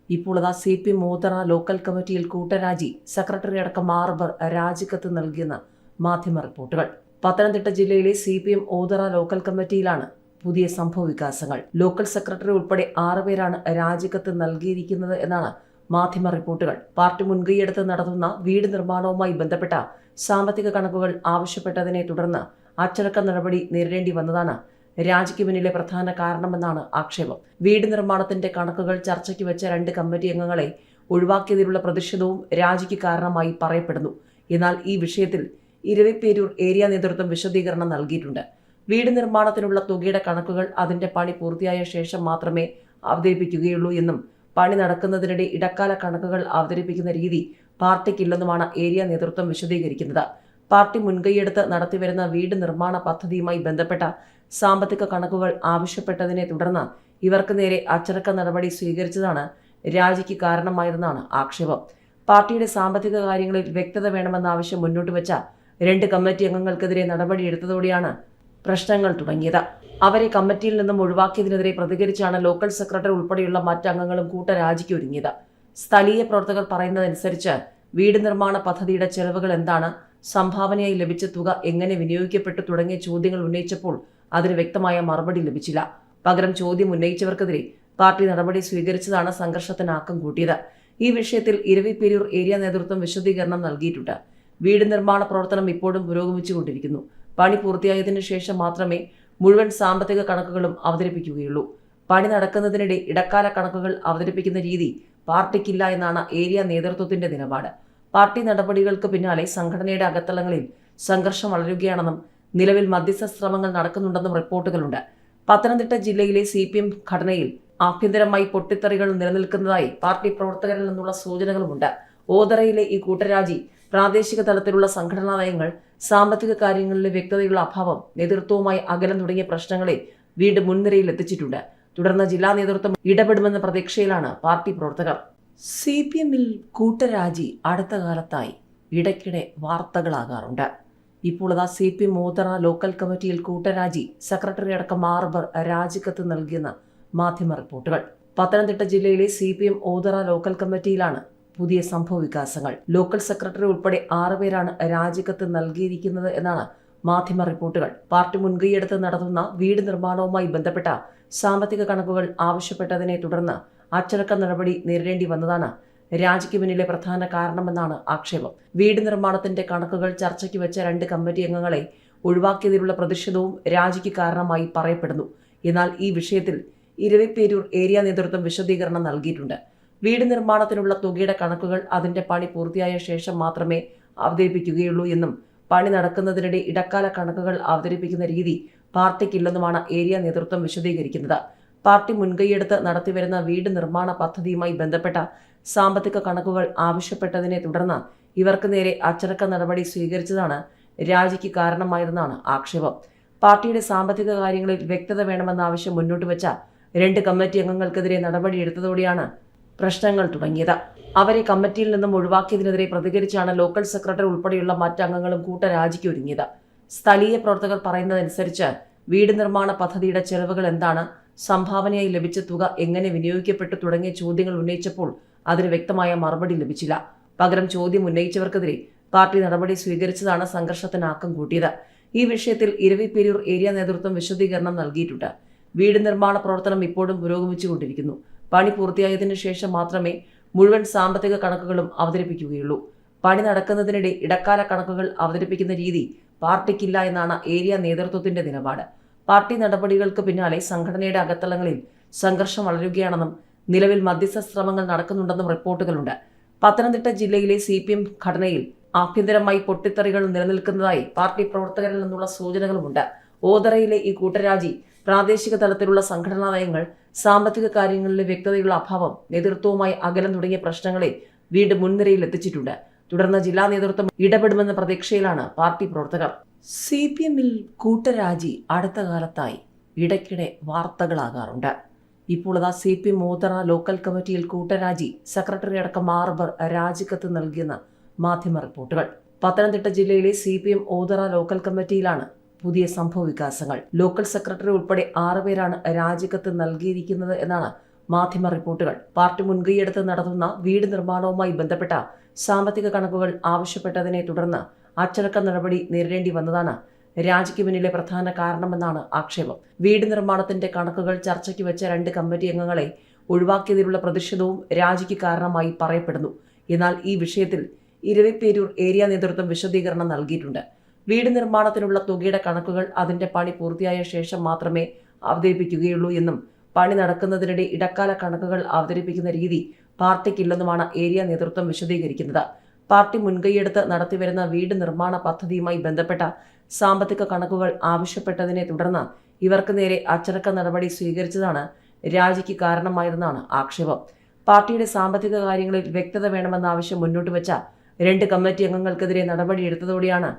ഇപ്പോൾ അതാ സി പി മൂത്തറ ലോക്കൽ കമ്മിറ്റിയിൽ കൂട്ടരാജി സെക്രട്ടറി അടക്കം ആർബർ രാജിക്കത്ത് നൽകിയെന്ന് മാധ്യമ റിപ്പോർട്ടുകൾ. പത്തനംതിട്ട ജില്ലയിലെ C P M Othara local കമ്മിറ്റിയിലാണ് പുതിയ സംഭവ വികാസങ്ങൾ. ലോക്കൽ സെക്രട്ടറി ഉൾപ്പെടെ ആറുപേരാണ് രാജിക്കത്ത് നൽകിയിരിക്കുന്നത് എന്നാണ് മാധ്യമ റിപ്പോർട്ടുകൾ. പാർട്ടി മുൻകൈയെടുത്ത് നടത്തുന്ന വീട് നിർമ്മാണവുമായി ബന്ധപ്പെട്ട സാമ്പത്തിക കണക്കുകൾ ആവശ്യപ്പെട്ടതിനെ തുടർന്ന് അച്ചടക്ക നടപടി നേരിടേണ്ടി വന്നതാണ്. രാജിക്ക് പിന്നിലെ പ്രധാന കാരണമെന്നാണ് ആക്ഷേപം. വീട് നിർമ്മാണത്തിന്റെ കണക്കുകൾ ചർച്ചയ്ക്ക് വെച്ച രണ്ട് കമ്മിറ്റി അംഗങ്ങളെ ഒഴിവാക്കിയതിലുള്ള പ്രതിഷേധവും രാജിക്ക് കാരണമായി പറയപ്പെടുന്നു. എന്നാൽ ഈ വിഷയത്തിൽ ഇരവിപ്പേരൂർ ഏരിയ നേതൃത്വം വിശദീകരണം നൽകിയിട്ടുണ്ട്. വീട് നിർമ്മാണത്തിനുള്ള തുകയുടെ കണക്കുകൾ അതിന്റെ പണി പൂർത്തിയായ ശേഷം മാത്രമേ അവതരിപ്പിക്കുകയുള്ളൂ എന്നും പണി നടക്കുന്നതിനിടെ ഇടക്കാല കണക്കുകൾ അവതരിപ്പിക്കുന്ന രീതി പാർട്ടിക്കില്ലെന്നുമാണ് ഏരിയ നേതൃത്വം വിശദീകരിക്കുന്നത്. പാർട്ടി മുൻകൈയെടുത്ത് നടത്തിവരുന്ന വീട് നിർമ്മാണ പദ്ധതിയുമായി ബന്ധപ്പെട്ട സാമ്പത്തിക കണക്കുകൾ ആവശ്യപ്പെട്ടതിനെ തുടർന്ന് ഇവർക്ക് നേരെ അച്ചടക്ക നടപടി സ്വീകരിച്ചതാണ് രാജിക്ക് കാരണമായതെന്നാണ് ആക്ഷേപം. പാർട്ടിയുടെ സാമ്പത്തിക കാര്യങ്ങളിൽ വ്യക്തത വേണമെന്ന ആവശ്യം മുന്നോട്ട് വെച്ച രണ്ട് കമ്മിറ്റി അംഗങ്ങൾക്കെതിരെ നടപടിയെടുത്തതോടെയാണ് പ്രശ്നങ്ങൾ തുടങ്ങിയത്. അവരെ കമ്മിറ്റിയിൽ നിന്നും ഒഴിവാക്കിയതിനെതിരെ പ്രതികരിച്ചാണ് ലോക്കൽ സെക്രട്ടറി ഉൾപ്പെടെയുള്ള മറ്റംഗങ്ങളും കൂട്ടരാജിക്ക് ഒരുങ്ങിയത്. സ്ഥലീയ പ്രവർത്തകർ പറയുന്നതനുസരിച്ച് വീട് നിർമ്മാണ പദ്ധതിയുടെ ചെലവുകൾ എന്താണ്? സംഭാവനയായി ലഭിച്ച തുക എങ്ങനെ വിനിയോഗിക്കപ്പെട്ടു തുടങ്ങിയ ചോദ്യങ്ങൾ ഉന്നയിച്ചപ്പോൾ അതിന് വ്യക്തമായ മറുപടി ലഭിച്ചില്ല. പകരം ചോദ്യം ഉന്നയിച്ചവർക്കെതിരെ പാർട്ടി നടപടി സ്വീകരിച്ചതാണ് സംഘർഷത്തിന് ആക്കം കൂട്ടിയത്. ഈ വിഷയത്തിൽ ഇരവിപ്പേരൂർ ഏരിയ നേതൃത്വം വിശദീകരണം നൽകിയിട്ടുണ്ട്. വീട് നിർമ്മാണ പ്രവർത്തനം ഇപ്പോഴും പുരോഗമിച്ചുകൊണ്ടിരിക്കുന്നു. പണി പൂർത്തിയായതിനു ശേഷം മാത്രമേ മുഴുവൻ സാമ്പത്തിക കണക്കുകളും അവതരിപ്പിക്കുകയുള്ളൂ. പണി നടക്കുന്നതിനിടെ ഇടക്കാല കണക്കുകൾ അവതരിപ്പിക്കുന്ന രീതി പാർട്ടിക്കില്ല എന്നാണ് ഏരിയ നേതൃത്വത്തിന്റെ നിലപാട്. പാർട്ടി നടപടികൾക്ക് പിന്നാലെ സംഘടനയുടെ അകത്തളങ്ങളിൽ സംഘർഷം വളരുകയാണെന്നും നിലവിൽ മധ്യസ്ഥ ശ്രമങ്ങൾ നടക്കുന്നുണ്ടെന്നും റിപ്പോർട്ടുകളുണ്ട്. പത്തനംതിട്ട ജില്ലയിലെ സി പി എം ഘടനയിൽ ആഭ്യന്തരമായി പൊട്ടിത്തെറികൾ നിലനിൽക്കുന്നതായി പാർട്ടി പ്രവർത്തകരിൽ നിന്നുള്ള സൂചനകളുമുണ്ട്. ഓതറയിലെ ഈ കൂട്ടരാജി പ്രാദേശിക തലത്തിലുള്ള സംഘടനാ നയങ്ങൾ സാമ്പത്തിക കാര്യങ്ങളിലെ വ്യക്തതയുള്ള അഭാവം നേതൃത്വവുമായി അകലം തുടങ്ങിയ പ്രശ്നങ്ങളെ വീണ്ടും മുൻനിരയിൽ എത്തിച്ചിട്ടുണ്ട്. തുടർന്ന് ജില്ലാ നേതൃത്വം ഇടപെടുമെന്ന പ്രതീക്ഷയിലാണ് പാർട്ടി പ്രവർത്തകർ. സി പി എമ്മിൽ കൂട്ടരാജി അടുത്ത കാലത്തായി ഇടയ്ക്കിടെ വാർത്തകളാകാറുണ്ട്. ഇപ്പോൾ അതാ C P M Moothara local കമ്മിറ്റിയിൽ കൂട്ടരാജി സെക്രട്ടറി അടക്കം മാർബർ രാജിക്കത്ത് നൽകിയെന്ന് മാധ്യമ റിപ്പോർട്ടുകൾ. പത്തനംതിട്ട ജില്ലയിലെ C P M Othara local കമ്മിറ്റിയിലാണ് പുതിയ സംഭവ വികാസങ്ങൾ. ലോക്കൽ സെക്രട്ടറി ഉൾപ്പെടെ ആറുപേരാണ് രാജിക്കത്ത് നൽകിയിരിക്കുന്നത് എന്നാണ് മാധ്യമ റിപ്പോർട്ടുകൾ. പാർട്ടി മുൻകൈയെടുത്ത് നടത്തുന്ന വീട് നിർമ്മാണവുമായി ബന്ധപ്പെട്ട സാമ്പത്തിക കണക്കുകൾ ആവശ്യപ്പെട്ടതിനെ തുടർന്ന് അച്ചടക്ക നടപടി നേരിടേണ്ടി വന്നതാണ്. രാജിക്ക് പിന്നിലെ പ്രധാന കാരണമെന്നാണ് ആക്ഷേപം. വീട് നിർമ്മാണത്തിന്റെ കണക്കുകൾ ചർച്ചയ്ക്ക് വെച്ച രണ്ട് കമ്മിറ്റി അംഗങ്ങളെ ഒഴിവാക്കിയതിലുള്ള പ്രതിഷേധവും രാജിക്ക് കാരണമായി പറയപ്പെടുന്നു. എന്നാൽ ഈ വിഷയത്തിൽ ഇരവിപ്പേരൂർ ഏരിയ നേതൃത്വം വിശദീകരണം നൽകിയിട്ടുണ്ട്. വീട് നിർമ്മാണത്തിനുള്ള തുകയുടെ കണക്കുകൾ അതിന്റെ പണി പൂർത്തിയായ ശേഷം മാത്രമേ അവതരിപ്പിക്കുകയുള്ളൂ എന്നും പണി നടക്കുന്നതിനിടെ ഇടക്കാല കണക്കുകൾ അവതരിപ്പിക്കുന്ന രീതി പാർട്ടിക്കില്ലെന്നുമാണ് ഏരിയ നേതൃത്വം വിശദീകരിക്കുന്നത്. പാർട്ടി മുൻകൈയെടുത്ത് നടത്തിവരുന്ന വീട് നിർമ്മാണ പദ്ധതിയുമായി ബന്ധപ്പെട്ട സാമ്പത്തിക കണക്കുകൾ ആവശ്യപ്പെട്ടതിനെ തുടർന്ന് ഇവർക്ക് നേരെ അച്ചടക്ക നടപടി സ്വീകരിച്ചതാണ് രാജിക്ക് കാരണമായതെന്നാണ് ആക്ഷേപം. പാർട്ടിയുടെ സാമ്പത്തിക കാര്യങ്ങളിൽ വ്യക്തത വേണമെന്ന ആവശ്യം മുന്നോട്ട് വെച്ച രണ്ട് കമ്മിറ്റി അംഗങ്ങൾക്കെതിരെ നടപടിയെടുത്തതോടെയാണ് പ്രശ്നങ്ങൾ തുടങ്ങിയത്. അവരെ കമ്മിറ്റിയിൽ നിന്നും ഒഴിവാക്കിയതിനെതിരെ പ്രതികരിച്ചാണ് ലോക്കൽ സെക്രട്ടറി ഉൾപ്പെടെയുള്ള മറ്റംഗങ്ങളും കൂട്ടരാജിക്ക് ഒരുങ്ങിയത്. സ്ഥലീയ പ്രവർത്തകർ പറയുന്നതനുസരിച്ച് വീട് നിർമ്മാണ പദ്ധതിയുടെ ചെലവുകൾ എന്താണ്? സംഭാവനയായി ലഭിച്ച തുക എങ്ങനെ വിനിയോഗിക്കപ്പെട്ടു തുടങ്ങിയ ചോദ്യങ്ങൾ ഉന്നയിച്ചപ്പോൾ അതിന് വ്യക്തമായ മറുപടി ലഭിച്ചില്ല. പകരം ചോദ്യം ഉന്നയിച്ചവർക്കെതിരെ പാർട്ടി നടപടി സ്വീകരിച്ചതാണ് സംഘർഷത്തിന് ആക്കം കൂട്ടിയത്. ഈ വിഷയത്തിൽ ഇരവിപ്പേരൂർ ഏരിയ നേതൃത്വം വിശദീകരണം നൽകിയിട്ടുണ്ട്. വീട് നിർമ്മാണ പ്രവർത്തനം ഇപ്പോഴും പുരോഗമിച്ചുകൊണ്ടിരിക്കുന്നു. പണി പൂർത്തിയായതിനു ശേഷം മാത്രമേ മുഴുവൻ സാമ്പത്തിക കണക്കുകളും അവതരിപ്പിക്കുകയുള്ളൂ. പണി നടക്കുന്നതിനിടെ ഇടക്കാല കണക്കുകൾ അവതരിപ്പിക്കുന്ന രീതി പാർട്ടിക്കില്ല എന്നാണ് ഏരിയ നേതൃത്വത്തിന്റെ നിലപാട്. പാർട്ടി നടപടികൾക്ക് പിന്നാലെ സംഘടനയുടെ അകത്തളങ്ങളിൽ സംഘർഷം വളരുകയാണെന്നും നിലവിൽ മധ്യസ്ഥ ശ്രമങ്ങൾ നടക്കുന്നുണ്ടെന്നും റിപ്പോർട്ടുകളുണ്ട്. പത്തനംതിട്ട ജില്ലയിലെ സി പി എം ഘടനയിൽ ആഭ്യന്തരമായി പൊട്ടിത്തെറികൾ നിലനിൽക്കുന്നതായി പാർട്ടി പ്രവർത്തകരിൽ നിന്നുള്ള സൂചനകളുമുണ്ട്. ഓതറയിലെ ഈ കൂട്ടരാജി പ്രാദേശിക തലത്തിലുള്ള സംഘടനാ നയങ്ങൾ സാമ്പത്തിക കാര്യങ്ങളിലെ വ്യക്തതയുള്ള അഭാവം നേതൃത്വവുമായി അകലം തുടങ്ങിയ പ്രശ്നങ്ങളെ വീണ്ടും മുൻനിരയിൽ എത്തിച്ചിട്ടുണ്ട്. തുടർന്ന് ജില്ലാ നേതൃത്വം ഇടപെടുമെന്ന പ്രതീക്ഷയിലാണ് പാർട്ടി പ്രവർത്തകർ. സി പി എമ്മിൽ കൂട്ടരാജി അടുത്ത കാലത്തായി ഇടയ്ക്കിടെ വാർത്തകളാകാറുണ്ട്. ഇപ്പോൾ അതാ C P M Moothara local കമ്മിറ്റിയിൽ കൂട്ടരാജി സെക്രട്ടറി അടക്കം ആർബർ രാജിക്കത്ത് നൽകിയെന്ന് മാധ്യമ റിപ്പോർട്ടുകൾ. പത്തനംതിട്ട ജില്ലയിലെ C P M Othara local കമ്മിറ്റിയിലാണ് പുതിയ സംഭവ വികാസങ്ങൾ. ലോക്കൽ സെക്രട്ടറി ഉൾപ്പെടെ ആറുപേരാണ് രാജിക്കത്ത് നൽകിയിരിക്കുന്നത് എന്നാണ് മാധ്യമ റിപ്പോർട്ടുകൾ. പാർട്ടി മുൻകൈയെടുത്ത് നടത്തുന്ന വീട് നിർമ്മാണവുമായി ബന്ധപ്പെട്ട സാമ്പത്തിക കണക്കുകൾ ആവശ്യപ്പെട്ടതിനെ തുടർന്ന് അച്ചടക്ക നടപടി നേരിടേണ്ടി വന്നതാണ്. രാജിക്ക് പിന്നിലെ പ്രധാന കാരണമെന്നാണ് ആക്ഷേപം. വീട് നിർമ്മാണത്തിന്റെ കണക്കുകൾ ചർച്ചയ്ക്ക് വെച്ച രണ്ട് കമ്മിറ്റി അംഗങ്ങളെ ഒഴിവാക്കിയതിലുള്ള പ്രതിഷേധവും രാജിക്ക് കാരണമായി പറയപ്പെടുന്നു. എന്നാൽ ഈ വിഷയത്തിൽ ഇരവിപ്പേരൂർ ഏരിയ നേതൃത്വം വിശദീകരണം നൽകിയിട്ടുണ്ട്. വീട് നിർമ്മാണത്തിനുള്ള തുകയുടെ കണക്കുകൾ അതിന്റെ പണി പൂർത്തിയായ ശേഷം മാത്രമേ അവതരിപ്പിക്കുകയുള്ളൂ എന്നും പണി നടക്കുന്നതിനിടെ ഇടക്കാല കണക്കുകൾ അവതരിപ്പിക്കുന്ന രീതി പാർട്ടിക്കില്ലെന്നുമാണ് ഏരിയ നേതൃത്വം വിശദീകരിക്കുന്നത്. പാർട്ടി മുൻകൈയെടുത്ത് നടത്തിവരുന്ന വീട് നിർമ്മാണ പദ്ധതിയുമായി ബന്ധപ്പെട്ട സാമ്പത്തിക കണക്കുകൾ ആവശ്യപ്പെട്ടതിനെ തുടർന്ന് ഇവർക്ക് നേരെ അച്ചടക്ക നടപടി സ്വീകരിച്ചതാണ് രാജിക്ക് കാരണമായതെന്നാണ് ആക്ഷേപം. പാർട്ടിയുടെ സാമ്പത്തിക കാര്യങ്ങളിൽ വ്യക്തത വേണമെന്ന ആവശ്യം മുന്നോട്ട് വെച്ച രണ്ട് കമ്മിറ്റി അംഗങ്ങൾക്കെതിരെ നടപടിയെടുത്തതോടെയാണ്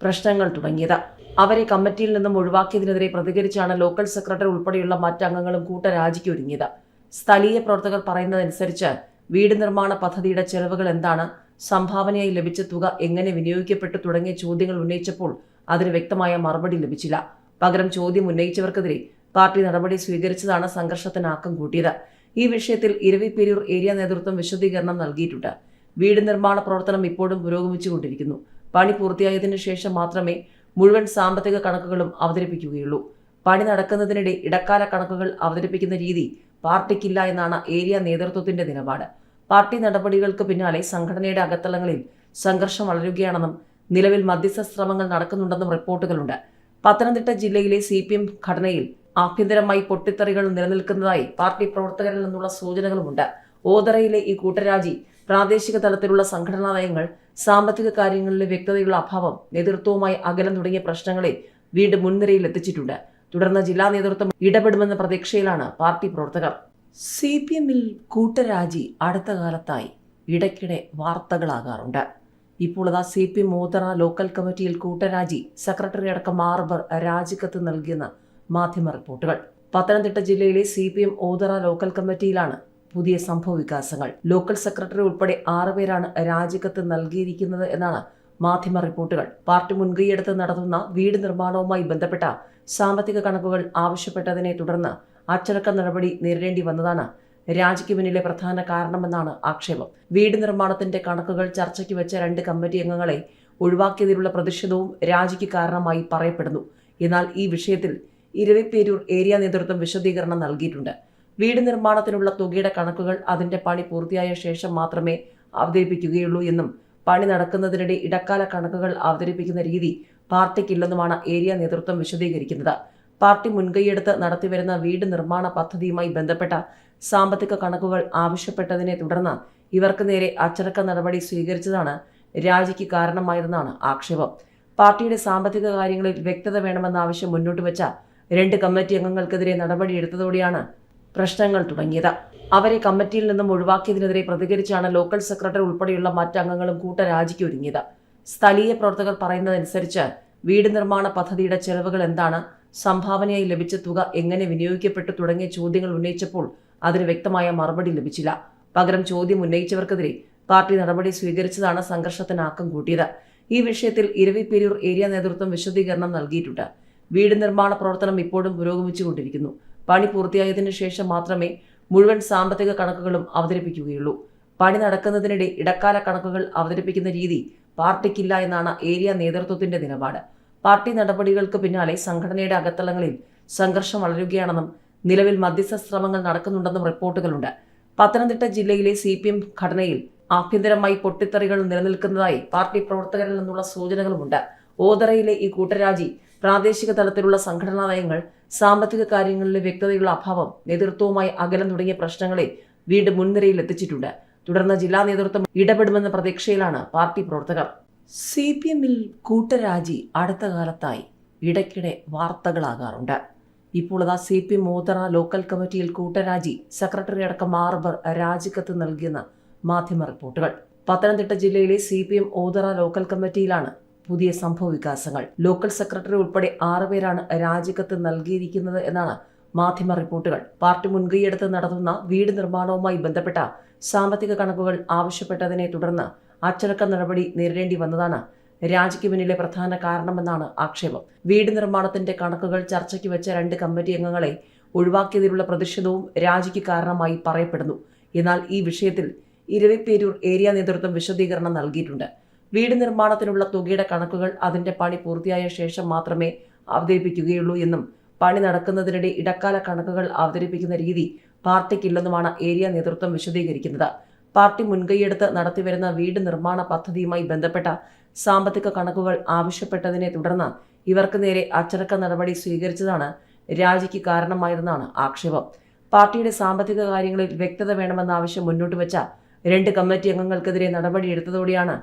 പ്രശ്നങ്ങൾ തുടങ്ങിയത്. അവരെ കമ്മിറ്റിയിൽ നിന്നും ഒഴിവാക്കിയതിനെതിരെ പ്രതികരിച്ചാണ് ലോക്കൽ സെക്രട്ടറി ഉൾപ്പെടെയുള്ള മറ്റംഗങ്ങളും കൂട്ടരാജിക്ക് ഒരുങ്ങിയത്. സ്ഥലീയ പ്രവർത്തകർ പറയുന്നതനുസരിച്ച് വീട് നിർമ്മാണ പദ്ധതിയുടെ ചെലവുകൾ എന്താണ്? സംഭാവനയായി ലഭിച്ച തുക എങ്ങനെ വിനിയോഗിക്കപ്പെട്ടു തുടങ്ങിയ ചോദ്യങ്ങൾ ഉന്നയിച്ചപ്പോൾ അതിന് വ്യക്തമായ മറുപടി ലഭിച്ചില്ല. പകരം ചോദ്യം ഉന്നയിച്ചവർക്കെതിരെ പാർട്ടി നടപടി സ്വീകരിച്ചതാണ് സംഘർഷത്തിന് ആക്കം കൂട്ടിയത്. ഈ വിഷയത്തിൽ ഇരവിപേരൂർ ഏരിയ നേതൃത്വം വിശദീകരണം നൽകിയിട്ടുണ്ട്. വീട് നിർമ്മാണ പ്രവർത്തനം ഇപ്പോഴും പുരോഗമിച്ചുകൊണ്ടിരിക്കുന്നു. പണി പൂർത്തിയായതിനു ശേഷം മാത്രമേ മുഴുവൻ സാമ്പത്തിക കണക്കുകളും അവതരിപ്പിക്കുകയുള്ളൂ. പണി നടക്കുന്നതിനിടെ ഇടക്കാല കണക്കുകൾ അവതരിപ്പിക്കുന്ന രീതി പാർട്ടിക്കില്ല എന്നാണ് ഏരിയ നേതൃത്വത്തിന്റെ നിലപാട്. പാർട്ടി നടപടികൾക്ക് പിന്നാലെ സംഘടനയുടെ അകത്തളങ്ങളിൽ സംഘർഷം വളരുകയാണെന്നും നിലവിൽ മധ്യസ്ഥ ശ്രമങ്ങൾ നടക്കുന്നുണ്ടെന്നും റിപ്പോർട്ടുകളുണ്ട്. പത്തനംതിട്ട ജില്ലയിലെ സി പി എം ഘടനയിൽ ആഭ്യന്തരമായി പൊട്ടിത്തെറികൾ നിലനിൽക്കുന്നതായി പാർട്ടി പ്രവർത്തകരിൽ നിന്നുള്ള സൂചനകളുമുണ്ട്. ഓതറയിലെ ഈ കൂട്ടരാജി പ്രാദേശിക തലത്തിലുള്ള സംഘടനാ നയങ്ങൾ സാമ്പത്തിക കാര്യങ്ങളിലെ വ്യക്തതയുള്ള അഭാവം നേതൃത്വവുമായി അകലം തുടങ്ങിയ പ്രശ്നങ്ങളെ വീണ്ടും മുൻനിരയിൽ എത്തിച്ചിട്ടുണ്ട്. തുടർന്ന് ജില്ലാ നേതൃത്വം ഇടപെടുമെന്ന പ്രതീക്ഷയിലാണ് പാർട്ടി പ്രവർത്തകർ. സി പി എമ്മിൽ കൂട്ടരാജി അടുത്ത കാലത്തായി ഇടയ്ക്കിടെ വാർത്തകളാകാറുണ്ട്. ഇപ്പോൾ അതാ സി പി മൂത്തറ ലോക്കൽ കമ്മിറ്റിയിൽ കൂട്ടരാജി സെക്രട്ടറി അടക്കം മാർബർ രാജിക്കത്ത് നൽകിയെന്ന് മാധ്യമ റിപ്പോർട്ടുകൾ. പത്തനംതിട്ട ജില്ലയിലെ C P M Othara local കമ്മിറ്റിയിലാണ് പുതിയ സംഭവ വികാസങ്ങൾ. ലോക്കൽ സെക്രട്ടറി ഉൾപ്പെടെ ആറുപേരാണ് രാജിക്കത്ത് നൽകിയിരിക്കുന്നത് എന്നാണ് മാധ്യമ റിപ്പോർട്ടുകൾ. പാർട്ടി മുൻകൈയെടുത്ത് നടത്തുന്ന വീട് നിർമ്മാണവുമായി ബന്ധപ്പെട്ട സാമ്പത്തിക കണക്കുകൾ ആവശ്യപ്പെട്ടതിനെ തുടർന്ന് അച്ചടക്ക നടപടി നേരിടേണ്ടി വന്നതാണ്. രാജിക്ക് പിന്നിലെ പ്രധാന കാരണമെന്നാണ് ആക്ഷേപം. വീട് നിർമ്മാണത്തിന്റെ കണക്കുകൾ ചർച്ചയ്ക്ക് വെച്ച രണ്ട് കമ്മിറ്റി അംഗങ്ങളെ ഒഴിവാക്കിയതിലുള്ള പ്രതിഷേധവും രാജിക്ക് കാരണമായി പറയപ്പെടുന്നു. എന്നാൽ ഈ വിഷയത്തിൽ ഇരവിപ്പേരൂർ ഏരിയ നേതൃത്വം വിശദീകരണം നൽകിയിട്ടുണ്ട്. വീട് നിർമ്മാണത്തിനുള്ള തുകയുടെ കണക്കുകൾ അതിന്റെ പണി പൂർത്തിയായ ശേഷം മാത്രമേ അവതരിപ്പിക്കുകയുള്ളൂ എന്നും പണി നടക്കുന്നതിനിടെ ഇടക്കാല കണക്കുകൾ അവതരിപ്പിക്കുന്ന രീതി പാർട്ടിക്കില്ലെന്നുമാണ് ഏരിയ നേതൃത്വം വിശദീകരിക്കുന്നത്. പാർട്ടി മുൻകൈയെടുത്ത് നടത്തിവരുന്ന വീട് നിർമ്മാണ പദ്ധതിയുമായി ബന്ധപ്പെട്ട സാമ്പത്തിക കണക്കുകൾ ആവശ്യപ്പെട്ടതിനെ തുടർന്ന് ഇവർക്ക് നേരെ അച്ചടക്ക നടപടി സ്വീകരിച്ചതാണ് രാജിക്ക് കാരണമായതെന്നാണ് ആക്ഷേപം. പാർട്ടിയുടെ സാമ്പത്തിക കാര്യങ്ങളിൽ വ്യക്തത വേണമെന്ന ആവശ്യം മുന്നോട്ട് വെച്ച രണ്ട് കമ്മിറ്റി അംഗങ്ങൾക്കെതിരെ നടപടിയെടുത്തതോടെയാണ് പ്രശ്നങ്ങൾ തുടങ്ങിയത്. അവരെ കമ്മിറ്റിയിൽ നിന്നും ഒഴിവാക്കിയതിനെതിരെ പ്രതികരിച്ചാണ് ലോക്കൽ സെക്രട്ടറി ഉൾപ്പെടെയുള്ള മറ്റ് അംഗങ്ങളും കൂട്ടരാജിക്ക് ഒരുങ്ങിയത്. സ്ഥലീയ പ്രവർത്തകർ പറയുന്നതനുസരിച്ച് വീട് നിർമ്മാണ പദ്ധതിയുടെ ചെലവുകൾ എന്താണ്? സംഭാവനയായി ലഭിച്ച തുക എങ്ങനെ വിനിയോഗിക്കപ്പെട്ടു തുടങ്ങിയ ചോദ്യങ്ങൾ ഉന്നയിച്ചപ്പോൾ അതിന് വ്യക്തമായ മറുപടി ലഭിച്ചില്ല. പകരം ചോദ്യം ഉന്നയിച്ചവർക്കെതിരെ പാർട്ടി നടപടി സ്വീകരിച്ചതാണ് സംഘർഷത്തിന് ആക്കം കൂട്ടിയത്. ഈ വിഷയത്തിൽ ഇരവിപേരൂർ ഏരിയ നേതൃത്വം വിശദീകരണം നൽകിയിട്ടുണ്ട്. വീട് നിർമ്മാണ പ്രവർത്തനം ഇപ്പോഴും പുരോഗമിച്ചുകൊണ്ടിരിക്കുന്നു. പണി പൂർത്തിയായതിനു ശേഷം മാത്രമേ മുഴുവൻ സാമ്പത്തിക കണക്കുകളും അവതരിപ്പിക്കുകയുള്ളൂ. പണി നടക്കുന്നതിനിടെ ഇടക്കാല കണക്കുകൾ അവതരിപ്പിക്കുന്ന രീതി പാർട്ടിക്കില്ല എന്നാണ് ഏരിയ നേതൃത്വത്തിന്റെ നിലപാട്. പാർട്ടി നടപടികൾക്ക് പിന്നാലെ സംഘടനയുടെ അകത്തളങ്ങളിൽ സംഘർഷം വളരുകയാണെന്നും നിലവിൽ മധ്യസ്ഥ ശ്രമങ്ങൾ നടക്കുന്നുണ്ടെന്നും റിപ്പോർട്ടുകളുണ്ട്. പത്തനംതിട്ട ജില്ലയിലെ സി പി എം ഘടനയിൽ ആഭ്യന്തരമായി പൊട്ടിത്തെറികൾ നിലനിൽക്കുന്നതായി പാർട്ടി പ്രവർത്തകരിൽ നിന്നുള്ള സൂചനകളുമുണ്ട്. ഓതറയിലെ ഈ കൂട്ടരാജി പ്രാദേശിക തലത്തിലുള്ള സംഘടനാ നയങ്ങൾ സാമ്പത്തിക കാര്യങ്ങളിലെ വ്യക്തതയുള്ള അഭാവം നേതൃത്വവുമായി അകലം തുടങ്ങിയ പ്രശ്നങ്ങളെ വീണ്ടും മുൻനിരയിൽ എത്തിച്ചിട്ടുണ്ട്. തുടർന്ന് ജില്ലാ നേതൃത്വം ഇടപെടുമെന്ന പ്രതീക്ഷയിലാണ് പാർട്ടി പ്രവർത്തകർ. സി പി എമ്മിൽ കൂട്ടരാജി അടുത്ത കാലത്തായി ഇടയ്ക്കിടെ വാർത്തകളാകാറുണ്ട്. ഇപ്പോൾ അതാ സി പി എം ലോക്കൽ കമ്മിറ്റിയിൽ കൂട്ടരാജി സെക്രട്ടറി അടക്കം ആർബർ രാജിക്കത്ത് നൽകിയെന്ന് മാധ്യമ റിപ്പോർട്ടുകൾ. പത്തനംതിട്ട ജില്ലയിലെ C P M Othara local കമ്മിറ്റിയിലാണ് പുതിയ സംഭവ വികാസങ്ങൾ. ലോക്കൽ സെക്രട്ടറി ഉൾപ്പെടെ ആറുപേരാണ് രാജിക്കത്ത് നൽകിയിരിക്കുന്നത് എന്നാണ് മാധ്യമ റിപ്പോർട്ടുകൾ. പാർട്ടി മുൻകൈയെടുത്ത് നടത്തുന്ന വീട് നിർമ്മാണവുമായി ബന്ധപ്പെട്ട സാമ്പത്തിക കണക്കുകൾ ആവശ്യപ്പെട്ടതിനെ തുടർന്ന് അച്ചടക്ക നടപടി നേരിടേണ്ടി വന്നതാണ്. രാജിക്ക് പിന്നിലെ പ്രധാന കാരണമെന്നാണ് ആക്ഷേപം. വീട് നിർമ്മാണത്തിന്റെ കണക്കുകൾ ചർച്ചയ്ക്ക് വെച്ച രണ്ട് കമ്മിറ്റി അംഗങ്ങളെ ഒഴിവാക്കിയതിലുള്ള പ്രതിഷേധവും രാജിക്ക് കാരണമായി പറയപ്പെടുന്നു. എന്നാൽ ഈ വിഷയത്തിൽ ഇരവിപ്പേരൂർ ഏരിയ നേതൃത്വം വിശദീകരണം നൽകിയിട്ടുണ്ട്. വീട് നിർമ്മാണത്തിനുള്ള തുകയുടെ കണക്കുകൾ അതിന്റെ പണി പൂർത്തിയായ ശേഷം മാത്രമേ അവതരിപ്പിക്കുകയുള്ളൂ എന്നും പണി നടക്കുന്നതിനിടെ ഇടക്കാല കണക്കുകൾ അവതരിപ്പിക്കുന്ന രീതി പാർട്ടിക്കില്ലെന്നുമാണ് ഏരിയ നേതൃത്വം വിശദീകരിക്കുന്നത്. പാർട്ടി മുൻകൈയെടുത്ത് നടത്തിവരുന്ന വീട് നിർമ്മാണ പദ്ധതിയുമായി ബന്ധപ്പെട്ട സാമ്പത്തിക കണക്കുകൾ ആവശ്യപ്പെട്ടതിനെ തുടർന്ന് ഇവർക്ക് നേരെ അച്ചടക്ക നടപടി സ്വീകരിച്ചതാണ് രാജിക്ക് കാരണമായതെന്നാണ് ആക്ഷേപം. പാർട്ടിയുടെ സാമ്പത്തിക കാര്യങ്ങളിൽ വ്യക്തത വേണമെന്ന ആവശ്യം മുന്നോട്ട് വെച്ച രണ്ട് കമ്മിറ്റി അംഗങ്ങൾക്കെതിരെ നടപടിയെടുത്തതോടെയാണ്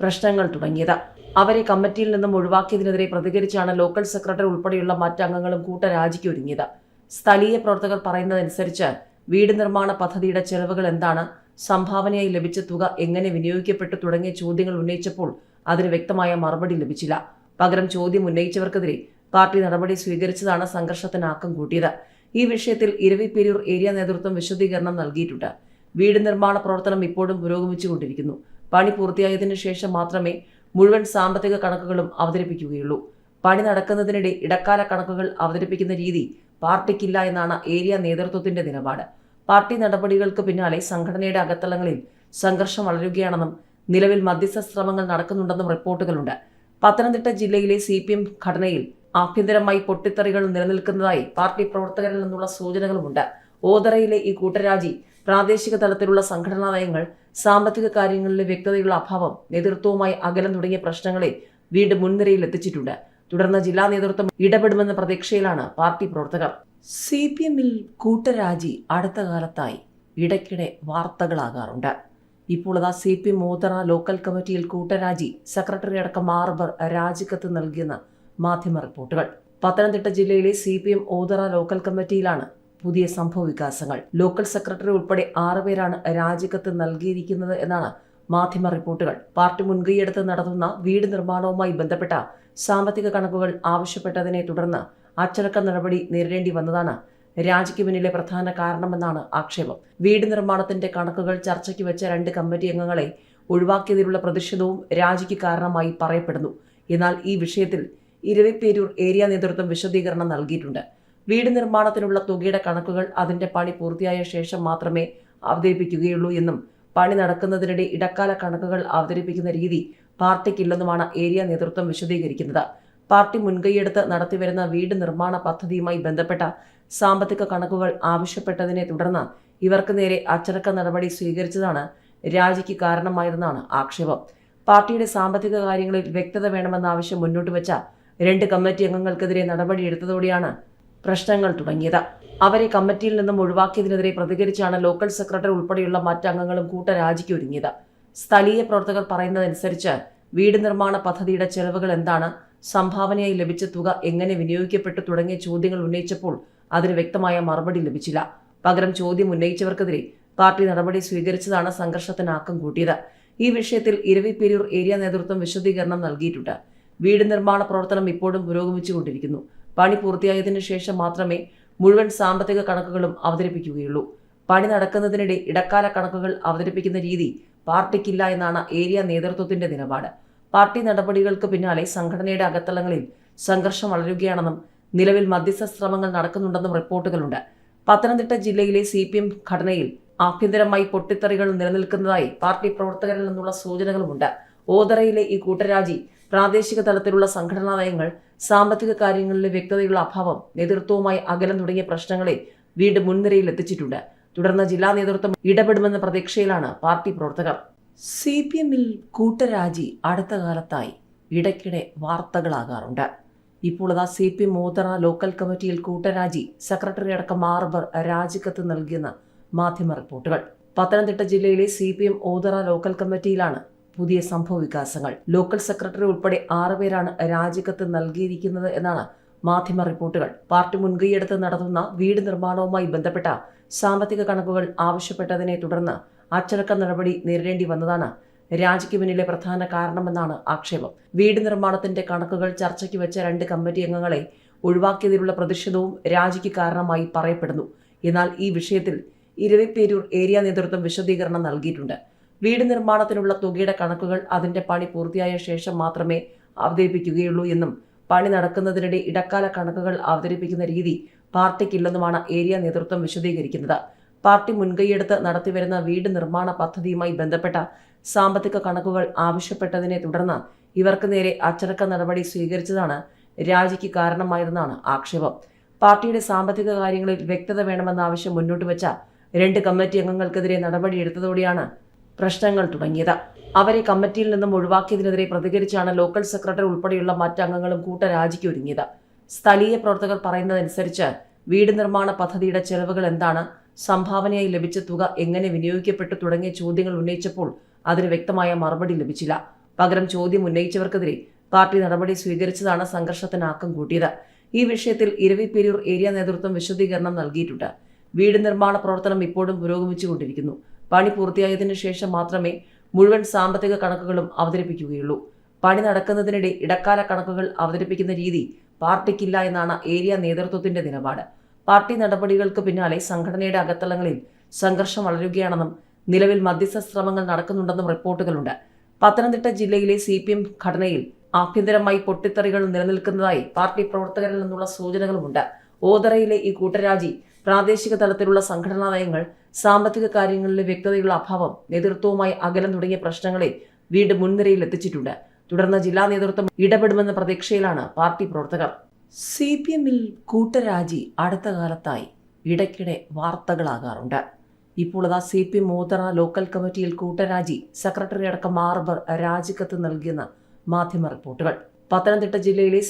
പ്രശ്നങ്ങൾ തുടങ്ങിയത്. അവരെ കമ്മിറ്റിയിൽ നിന്നും ഒഴിവാക്കിയതിനെതിരെ പ്രതികരിച്ചാണ് ലോക്കൽ സെക്രട്ടറി ഉൾപ്പെടെയുള്ള മറ്റ് അംഗങ്ങളും കൂട്ടരാജിക്ക് ഒരുങ്ങിയത്. സ്ഥലീയ പ്രവർത്തകർ പറയുന്നതനുസരിച്ച് വീട് നിർമ്മാണ പദ്ധതിയുടെ ചെലവുകൾ എന്താണ്? സംഭാവനയായി ലഭിച്ച തുക എങ്ങനെ വിനിയോഗിക്കപ്പെട്ടു തുടങ്ങിയ ചോദ്യങ്ങൾ ഉന്നയിച്ചപ്പോൾ അതിന് വ്യക്തമായ മറുപടി ലഭിച്ചില്ല. പകരം ചോദ്യം ഉന്നയിച്ചവർക്കെതിരെ പാർട്ടി നടപടി സ്വീകരിച്ചതാണ് സംഘർഷത്തിന് ആക്കം കൂട്ടിയത്. ഈ വിഷയത്തിൽ ഇരവിപേരൂർ ഏരിയ നേതൃത്വം വിശദീകരണം നൽകിയിട്ടുണ്ട്. വീട് നിർമ്മാണ പ്രവർത്തനം ഇപ്പോഴും പുരോഗമിച്ചുകൊണ്ടിരിക്കുന്നു. പണി പൂർത്തിയായതിനു ശേഷം മാത്രമേ മുഴുവൻ സാമ്പത്തിക കണക്കുകളും അവതരിപ്പിക്കുകയുള്ളൂ. പണി നടക്കുന്നതിനിടെ ഇടക്കാല കണക്കുകൾ അവതരിപ്പിക്കുന്ന രീതി പാർട്ടിക്കില്ല എന്നാണ് ഏരിയ നേതൃത്വത്തിന്റെ നിലപാട്. പാർട്ടി നടപടികൾക്ക് പിന്നാലെ സംഘടനയുടെ അകത്തളങ്ങളിൽ സംഘർഷം വളരുകയാണെന്നും നിലവിൽ മധ്യസ്ഥ ശ്രമങ്ങൾ നടക്കുന്നുണ്ടെന്നും റിപ്പോർട്ടുകളുണ്ട്. പത്തനംതിട്ട ജില്ലയിലെ സി പി എം ഘടനയിൽ ആഭ്യന്തരമായി പൊട്ടിത്തെറികൾ നിലനിൽക്കുന്നതായി പാർട്ടി പ്രവർത്തകരിൽ നിന്നുള്ള സൂചനകളുമുണ്ട്. ഓതറയിലെ ഈ കൂട്ടരാജി പ്രാദേശിക തലത്തിലുള്ള സംഘടനാ നയങ്ങൾ സാമ്പത്തിക കാര്യങ്ങളിലെ വ്യക്തതയുള്ള അഭാവം നേതൃത്വവുമായി അകലം തുടങ്ങിയ പ്രശ്നങ്ങളെ വീണ്ടും മുൻനിരയിൽ എത്തിച്ചിട്ടുണ്ട്. തുടർന്ന് ജില്ലാ നേതൃത്വം ഇടപെടുമെന്ന പ്രതീക്ഷയിലാണ് പാർട്ടി പ്രവർത്തകർ. സി പി എമ്മിൽ കൂട്ടരാജി അടുത്ത കാലത്തായി ഇടയ്ക്കിടെ വാർത്തകളാകാറുണ്ട്. ഇപ്പോൾ അതാ C P M Moothara local കമ്മിറ്റിയിൽ കൂട്ടരാജി സെക്രട്ടറി അടക്കം മാർബർ രാജിക്കത്ത് നൽകിയെന്ന് മാധ്യമ റിപ്പോർട്ടുകൾ. പത്തനംതിട്ട ജില്ലയിലെ C P M Othara local കമ്മിറ്റിയിലാണ് പുതിയ സംഭവ വികാസങ്ങൾ. ലോക്കൽ സെക്രട്ടറി ഉൾപ്പെടെ ആറുപേരാണ് രാജിക്കത്ത് നൽകിയിരിക്കുന്നത് എന്നാണ് മാധ്യമ റിപ്പോർട്ടുകൾ. പാർട്ടി മുൻകൈയെടുത്ത് നടത്തുന്ന വീട് നിർമ്മാണവുമായി ബന്ധപ്പെട്ട സാമ്പത്തിക കണക്കുകൾ ആവശ്യപ്പെട്ടതിനെ തുടർന്ന് അച്ചടക്ക നടപടി നേരിടേണ്ടി വന്നതാണ്. രാജിക്ക് പിന്നിലെ പ്രധാന കാരണമെന്നാണ് ആക്ഷേപം. വീട് നിർമ്മാണത്തിന്റെ കണക്കുകൾ ചർച്ചയ്ക്ക് വെച്ച രണ്ട് കമ്മിറ്റി അംഗങ്ങളെ ഒഴിവാക്കിയതിലുള്ള പ്രതിഷേധവും രാജിക്ക് കാരണമായി പറയപ്പെടുന്നു. എന്നാൽ ഈ വിഷയത്തിൽ ഇരവിപ്പേരൂർ ഏരിയ നേതൃത്വം വിശദീകരണം നൽകിയിട്ടുണ്ട്. വീട് നിർമ്മാണത്തിനുള്ള തുകയുടെ കണക്കുകൾ അതിന്റെ പണി പൂർത്തിയായ ശേഷം മാത്രമേ അവതരിപ്പിക്കുകയുള്ളൂ എന്നും പണി നടക്കുന്നതിനിടെ ഇടക്കാല കണക്കുകൾ അവതരിപ്പിക്കുന്ന രീതി പാർട്ടിക്കില്ലെന്നുമാണ് ഏരിയ നേതൃത്വം വിശദീകരിക്കുന്നത്. പാർട്ടി മുൻകൈയെടുത്ത് നടത്തിവരുന്ന വീട് നിർമ്മാണ പദ്ധതിയുമായി ബന്ധപ്പെട്ട സാമ്പത്തിക കണക്കുകൾ ആവശ്യപ്പെട്ടതിനെ തുടർന്ന് ഇവർക്ക് നേരെ അച്ചടക്ക നടപടി സ്വീകരിച്ചതാണ് രാജിക്ക് കാരണമായതെന്നാണ് ആക്ഷേപം. പാർട്ടിയുടെ സാമ്പത്തിക കാര്യങ്ങളിൽ വ്യക്തത വേണമെന്ന ആവശ്യം മുന്നോട്ട് വെച്ച രണ്ട് കമ്മിറ്റി അംഗങ്ങൾക്കെതിരെ നടപടിയെടുത്തതോടെയാണ് പ്രശ്നങ്ങൾ തുടങ്ങിയത്. അവരെ കമ്മിറ്റിയിൽ നിന്നും ഒഴിവാക്കിയതിനെതിരെ പ്രതികരിച്ചാണ് ലോക്കൽ സെക്രട്ടറി ഉൾപ്പെടെയുള്ള മറ്റ് അംഗങ്ങളും കൂട്ടരാജിക്ക് ഒരുങ്ങിയത്. സ്ഥലീയ പ്രവർത്തകർ പറയുന്നതനുസരിച്ച് വീട് നിർമ്മാണ പദ്ധതിയുടെ ചെലവുകൾ എന്താണ്? സംഭാവനയായി ലഭിച്ച തുക എങ്ങനെ വിനിയോഗിക്കപ്പെട്ടു തുടങ്ങിയ ചോദ്യങ്ങൾ ഉന്നയിച്ചപ്പോൾ അതിന് വ്യക്തമായ മറുപടി ലഭിച്ചില്ല. പകരം ചോദ്യം ഉന്നയിച്ചവർക്കെതിരെ പാർട്ടി നടപടി സ്വീകരിച്ചതാണ് സംഘർഷത്തിന് ആക്കം കൂട്ടിയത്. ഈ വിഷയത്തിൽ ഇരവിപേരൂർ ഏരിയ നേതൃത്വം വിശദീകരണം നൽകിയിട്ടുണ്ട്. വീട് നിർമ്മാണ പ്രവർത്തനം ഇപ്പോഴും പുരോഗമിച്ചുകൊണ്ടിരിക്കുന്നു. പണി പൂർത്തിയായതിന് ശേഷം മാത്രമേ മുഴുവൻ സാമ്പത്തിക കണക്കുകളും അവതരിപ്പിക്കുകയുള്ളൂ. പണി നടക്കുന്നതിനിടെ ഇടക്കാല കണക്കുകൾ അവതരിപ്പിക്കുന്ന രീതി പാർട്ടിക്കില്ല എന്നാണ് ഏരിയ നേതൃത്വത്തിന്റെ നിലപാട്. പാർട്ടി നടപടികൾക്ക് പിന്നാലെ സംഘടനയുടെ അകത്തളങ്ങളിൽ സംഘർഷം വളരുകയാണെന്നും നിലവിൽ മധ്യസ്ഥ ശ്രമങ്ങൾ നടക്കുന്നുണ്ടെന്നും റിപ്പോർട്ടുകളുണ്ട്. പത്തനംതിട്ട ജില്ലയിലെ സി പി എം ഘടനയിൽ ആഭ്യന്തരമായി പൊട്ടിത്തെറികൾ നിലനിൽക്കുന്നതായി പാർട്ടി പ്രവർത്തകരിൽ നിന്നുള്ള സൂചനകളുമുണ്ട്. ഓതറയിലെ ഈ കൂട്ടരാജി പ്രാദേശിക തലത്തിലുള്ള സംഘടനാ നയങ്ങൾ സാമ്പത്തിക കാര്യങ്ങളിലെ വ്യക്തതയുള്ള അഭാവം നേതൃത്വവുമായി അകലം തുടങ്ങിയ പ്രശ്നങ്ങളെ വീണ്ടും മുൻനിരയിൽ എത്തിച്ചിട്ടുണ്ട്. തുടർന്ന് ജില്ലാ നേതൃത്വം ഇടപെടുമെന്ന പ്രതീക്ഷയിലാണ് പാർട്ടി പ്രവർത്തകർ. സി പി എമ്മിൽ കൂട്ടരാജി അടുത്ത കാലത്തായി ഇടയ്ക്കിടെ വാർത്തകളാകാറുണ്ട്. ഇപ്പോൾ അതാ C P M Moothara local കമ്മിറ്റിയിൽ കൂട്ടരാജി സെക്രട്ടറി അടക്കം ആർബർ രാജിക്കത്ത് നൽകിയെന്ന് മാധ്യമ റിപ്പോർട്ടുകൾ. പത്തനംതിട്ട ജില്ലയിലെ C P M Othara local കമ്മിറ്റിയിലാണ് പുതിയ സംഭവ വികാസങ്ങൾ. ലോക്കൽ സെക്രട്ടറി ഉൾപ്പെടെ ആറുപേരാണ് രാജിക്കത്ത് നൽകിയിരിക്കുന്നത് എന്നാണ് മാധ്യമ റിപ്പോർട്ടുകൾ. പാർട്ടി മുൻകൈയെടുത്ത് നടത്തുന്ന വീട് നിർമ്മാണവുമായി ബന്ധപ്പെട്ട സാമ്പത്തിക കണക്കുകൾ ആവശ്യപ്പെട്ടതിനെ തുടർന്ന് അച്ചടക്ക നടപടി നേരിടേണ്ടി വന്നതാണ്. രാജിക്ക് പിന്നിലെ പ്രധാന കാരണമെന്നാണ് ആക്ഷേപം. വീട് നിർമ്മാണത്തിന്റെ കണക്കുകൾ ചർച്ചയ്ക്ക് വെച്ച രണ്ട് കമ്മിറ്റി അംഗങ്ങളെ ഒഴിവാക്കിയതിലുള്ള പ്രതിഷേധവും രാജിക്ക് കാരണമായി പറയപ്പെടുന്നു. എന്നാൽ ഈ വിഷയത്തിൽ ഇരവിപ്പേരൂർ ഏരിയ നേതൃത്വം വിശദീകരണം നൽകിയിട്ടുണ്ട്. വീട് നിർമ്മാണത്തിനുള്ള തുകയുടെ കണക്കുകൾ അതിന്റെ പണി പൂർത്തിയായ ശേഷം മാത്രമേ അവതരിപ്പിക്കുകയുള്ളൂ എന്നും പണി നടക്കുന്നതിനിടെ ഇടക്കാല കണക്കുകൾ അവതരിപ്പിക്കുന്ന രീതി പാർട്ടിക്കില്ലെന്നുമാണ് ഏരിയ നേതൃത്വം വിശദീകരിക്കുന്നത്. പാർട്ടി മുൻകൈയെടുത്ത് നടത്തിവരുന്ന വീട് നിർമ്മാണ പദ്ധതിയുമായി ബന്ധപ്പെട്ട സാമ്പത്തിക കണക്കുകൾ ആവശ്യപ്പെട്ടതിനെ തുടർന്ന് ഇവർക്ക് നേരെ അച്ചടക്ക നടപടി സ്വീകരിച്ചതാണ് രാജിക്ക് കാരണമായതെന്നാണ് ആക്ഷേപം. പാർട്ടിയുടെ സാമ്പത്തിക കാര്യങ്ങളിൽ വ്യക്തത വേണമെന്ന ആവശ്യം മുന്നോട്ട് വെച്ച രണ്ട് കമ്മിറ്റി അംഗങ്ങൾക്കെതിരെ നടപടിയെടുത്തതോടെയാണ് പ്രശ്നങ്ങൾ തുടങ്ങിയത്. അവരെ കമ്മിറ്റിയിൽ നിന്നും ഒഴിവാക്കിയതിനെതിരെ പ്രതികരിച്ചാണ് ലോക്കൽ സെക്രട്ടറി ഉൾപ്പെടെയുള്ള മറ്റംഗങ്ങളും കൂട്ടരാജിക്ക് ഒരുങ്ങിയത്. സ്ഥലീയ പ്രവർത്തകർ പറയുന്നതനുസരിച്ച് വീട് നിർമ്മാണ പദ്ധതിയുടെ ചെലവുകൾ എന്താണ്? സംഭാവനയായി ലഭിച്ച തുക എങ്ങനെ വിനിയോഗിക്കപ്പെട്ടു തുടങ്ങിയ ചോദ്യങ്ങൾ ഉന്നയിച്ചപ്പോൾ അതിന് വ്യക്തമായ മറുപടി ലഭിച്ചില്ല. പകരം ചോദ്യം ഉന്നയിച്ചവർക്കെതിരെ പാർട്ടി നടപടി സ്വീകരിച്ചതാണ് സംഘർഷത്തിന് ആക്കം കൂട്ടിയത്. ഈ വിഷയത്തിൽ ഇരവിപേരൂർ ഏരിയ നേതൃത്വം വിശദീകരണം നൽകിയിട്ടുണ്ട്. വീട് നിർമ്മാണ പ്രവർത്തനം ഇപ്പോഴും പുരോഗമിച്ചുകൊണ്ടിരിക്കുന്നു. പണി പൂർത്തിയായതിനു ശേഷം മാത്രമേ മുഴുവൻ സാമ്പത്തിക കണക്കുകളും അവതരിപ്പിക്കുകയുള്ളൂ. പണി നടക്കുന്നതിനിടെ ഇടക്കാല കണക്കുകൾ അവതരിപ്പിക്കുന്ന രീതി പാർട്ടിക്കില്ല എന്നാണ് ഏരിയ നേതൃത്വത്തിന്റെ നിലപാട്. പാർട്ടി നടപടികൾക്ക് പിന്നാലെ സംഘടനയുടെ അകത്തളങ്ങളിൽ സംഘർഷം വളരുകയാണെന്നും നിലവിൽ മധ്യസ്ഥ ശ്രമങ്ങൾ നടക്കുന്നുണ്ടെന്നും റിപ്പോർട്ടുകളുണ്ട്. പത്തനംതിട്ട ജില്ലയിലെ സി പി എം ഘടനയിൽ ആഭ്യന്തരമായി പൊട്ടിത്തെറികൾ നിലനിൽക്കുന്നതായി പാർട്ടി പ്രവർത്തകരിൽ നിന്നുള്ള സൂചനകളുമുണ്ട്. ഓതറയിലെ ഈ കൂട്ടരാജി പ്രാദേശിക തലത്തിലുള്ള സംഘടനാ നയങ്ങൾ സാമ്പത്തിക കാര്യങ്ങളിലെ വ്യക്തതയുള്ള അഭാവം നേതൃത്വവുമായി അകലം തുടങ്ങിയ പ്രശ്നങ്ങളെ വീണ്ടും മുൻനിരയിൽ എത്തിച്ചിട്ടുണ്ട്. തുടർന്ന് ജില്ലാ നേതൃത്വം ഇടപെടുമെന്ന പ്രതീക്ഷയിലാണ് പാർട്ടി പ്രവർത്തകർ. സി പി എമ്മിൽ കൂട്ടരാജി അടുത്ത കാലത്തായി ഇടയ്ക്കിടെ വാർത്തകളാകാറുണ്ട്. ഇപ്പോൾ അതാ C P M Moothara local കമ്മിറ്റിയിൽ കൂട്ടരാജി സെക്രട്ടറി അടക്കം മാർബർ രാജിക്കത്ത് നൽകിയെന്ന് മാധ്യമ റിപ്പോർട്ടുകൾ. പത്തനംതിട്ട ജില്ലയിലെ